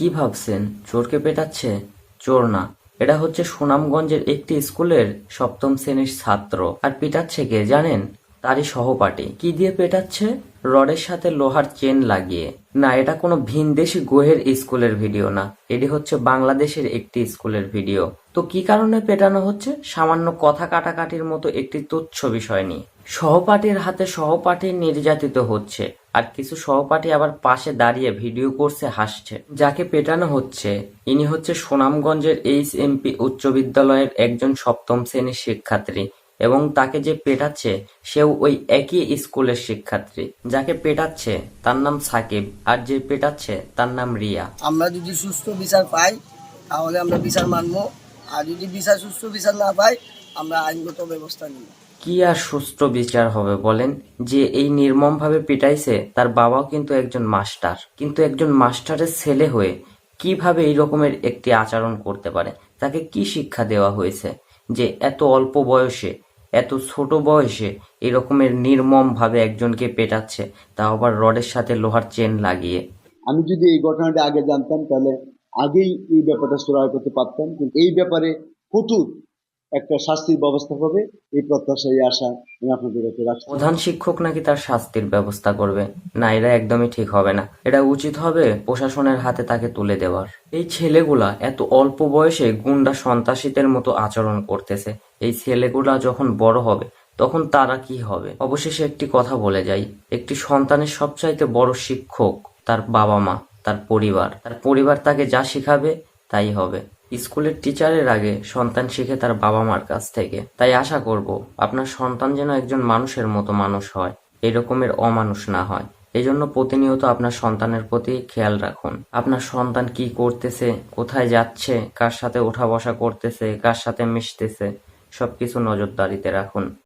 কি ভাবছেন? চোরকে পেটাচ্ছে? চোর না। এটা হচ্ছে সুনামগঞ্জের একটি স্কুলের সপ্তম শ্রেণির ছাত্র। আর পেটাচ্ছে কে জানেন? তারই সহপাঠী। কি দিয়ে পেটাচ্ছে? রডের সাথে লোহার চেন লাগিয়ে। না, এটা কোনো ভিনদেশি গোহের স্কুলের ভিডিও না। এটি হচ্ছে বাংলাদেশের একটি স্কুলের ভিডিও। তো কি কারণে পেটানো হচ্ছে? সামান্য কথা কাটাকাটির মতো একটি তুচ্ছ বিষয় নিয়ে। সহপাঠীর হাতে সহপাঠী নির্যাতিত হচ্ছে। আর কিছু সহপাঠী আবার পাশে দাঁড়িয়ে ভিডিও করছে, হাসছে। যাকে পেটানো হচ্ছে, ইনি হচ্ছে সুনামগঞ্জের এইচ এমপি উচ্চ বিদ্যালয়ের একজন সপ্তম শ্রেণির শিক্ষার্থী এবং তাকে যে পেটাচ্ছে, সেও ওই একই স্কুলের শিক্ষার্থী। যাকে পেটাচ্ছে, তার নাম সাকিব আর যে পেটাচ্ছে, তার নাম রিয়া। আমরা যদি সুস্থ বিচার পাই, তাহলে আমরা বিচার মানব। আর যদি বিচার সুস্থ বিচার না পাই আমরা আইনগত ব্যবস্থা নিব। কি আর সুষ্ঠু বিচার হবে বলেন? যে এই নির্মমভাবে পিটাইছে তার বাবাও কিন্তু একজন মাস্টার। কিন্তু একজন মাস্টারের ছেলে হয়ে কীভাবে এই রকমের একটি আচরণ করতে পারে? তাকে কি শিক্ষা দেওয়া হয়েছে যে এত অল্প বয়সে এত ছোট বয়সে এই রকমের নির্মম ভাবে একজনকে পেটাচ্ছে তা আবার রডের সাথে লোহার চেন লাগিয়ে? আমি যদি এই ঘটনাটা আগে জানতাম তাহলে আগেই এই ব্যাপারটা সুরাহ করতে পারতাম। কিন্তু এই ব্যাপারে কঠোর একটা শাস্তির ব্যবস্থা হবে, এই প্রত্যাশাই আশা আমি আপনাদের কাছে রাখছি। প্রধান শিক্ষক নাকি তার শাস্তির ব্যবস্থা করবে? না এটা একদমই ঠিক হবে না। এটা উচিত হবে প্রশাসনের হাতে তাকে তুলে দেওয়ার। এই ছেলেগুলা এত অল্প বয়সে গুন্ডা সন্ত্রাসীদের মতো আচরণ করতেছে। এই ছেলেগুলা যখন বড় হবে, তখন তারা কি হবে? অবশেষে একটি কথা বলে যাই। একটি সন্তানের সবচাইতে বড় শিক্ষক তার বাবা মা, তার পরিবার। তার পরিবার তাকে যা শিখাবে, তাই হবে। স্কুলের টিচারের আগে সন্তান শিখে তার বাবা মার কাছ থেকে। তাই আশা করব, আপনার সন্তান যেন একজন মানুষের মতো মানুষ হয়, এরকমের অমানুষ না হয়। এই জন্য প্রতিনিয়ত আপনার সন্তানের প্রতি খেয়াল রাখুন। আপনার সন্তান কি করতেছে, কোথায় যাচ্ছে, কার সাথে ওঠা বসা করতেছে, কার সাথে মিশতেছে, সবকিছু নজরদারিতে রাখুন।